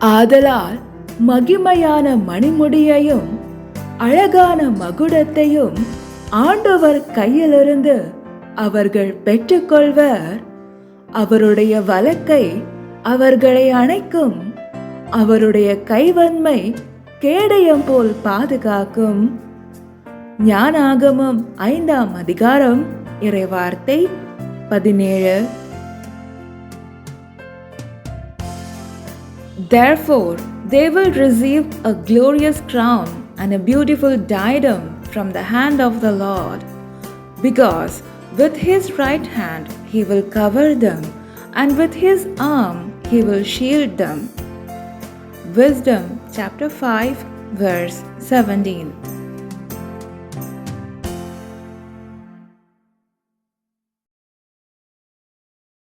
ஆதலால் மகிமையான மணிமுடியையும் அழகான மகுடத்தையும் ஆண்டவர் கையிலிருந்து அவர்கள் பெற்றுக்கொள்வர். அவருடைய வழக்கை அவர்களை அணைக்கும். அவருடைய கைவன்மை கேடயம் போல் பாதுகாக்கும். ஞானாகமம் ஐந்தாம் அதிகாரம் இறைவார்த்தை பதினேழு. Therefore, they will receive a glorious crown and a beautiful diadem from the hand of the Lord, because with his right hand he will cover them, and with his arm he will shield them. Wisdom chapter 5, verse 17.